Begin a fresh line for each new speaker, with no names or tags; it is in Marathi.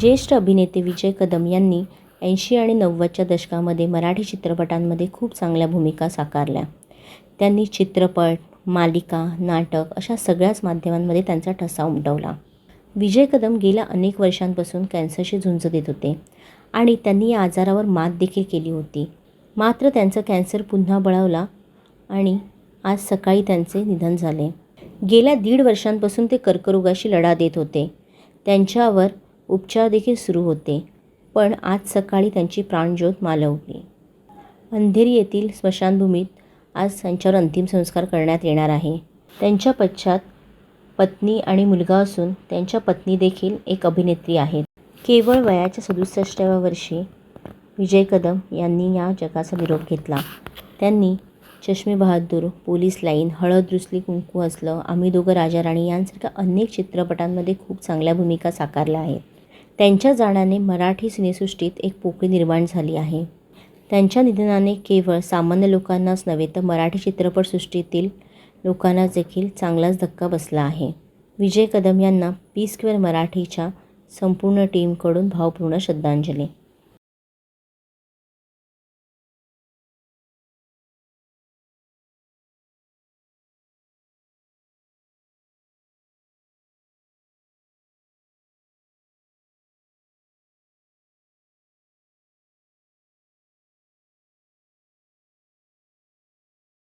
ज्येष्ठ अभिनेते विजय कदम यांनी ऐंशी आणि नव्वदच्या दशकामध्ये मराठी चित्रपटांमध्ये खूप चांगल्या भूमिका साकारल्या. त्यांनी चित्रपट मालिका नाटक अशा सगळ्याच माध्यमांमध्ये त्यांचा ठसा उमटवला. विजय कदम गेल्या अनेक वर्षांपासून कॅन्सरशी झुंज देत होते आणि त्यांनी या आजारावर मात देखील केली होती. मात्र त्यांचं कॅन्सर पुन्हा बळावला आणि आज सकाळी त्यांचे निधन झाले. गेल्या दीड वर्षांपासून ते कर्करोगाशी लढा देत होते. त्यांच्यावर उपचार देखील सुरू होते पण आज सकाळी त्यांची प्राणज्योत मालवली. अंधेरी येथील स्मशानभूमीत आज त्यांच्यावर अंतिम संस्कार करण्यात येणार आहे. त्यांच्या पश्चात पत्नी आणि मुलगा असून त्यांच्या पत्नी देखील एक अभिनेत्री आहेत. केवळ वयाच्या सदुसष्टाव्या वर्षी विजय कदम यांनी या जगाचा निरोप घेतला. त्यांनी चष्मे बहादूर पोलीस लाईन हळद रुसली कुंकू असलं आम्ही दोघं राजा राणी यांसारख्या अनेक चित्रपटांमध्ये खूप चांगल्या भूमिका साकारल्या आहेत. त्यांच्या जाण्याने मराठी सिनेसृष्टीत एक पोकळी निर्माण झाली आहे. त्यांच्या निधनाने केवळ सामान्य लोकांनाच नव्हे तर मराठी चित्रपटसृष्टीतील लोकांना देखील चांगलाच धक्का बसला आहे. विजय कदम यांना पी स्क्वेअर मराठीच्या संपूर्ण टीमकडून भावपूर्ण श्रद्धांजली.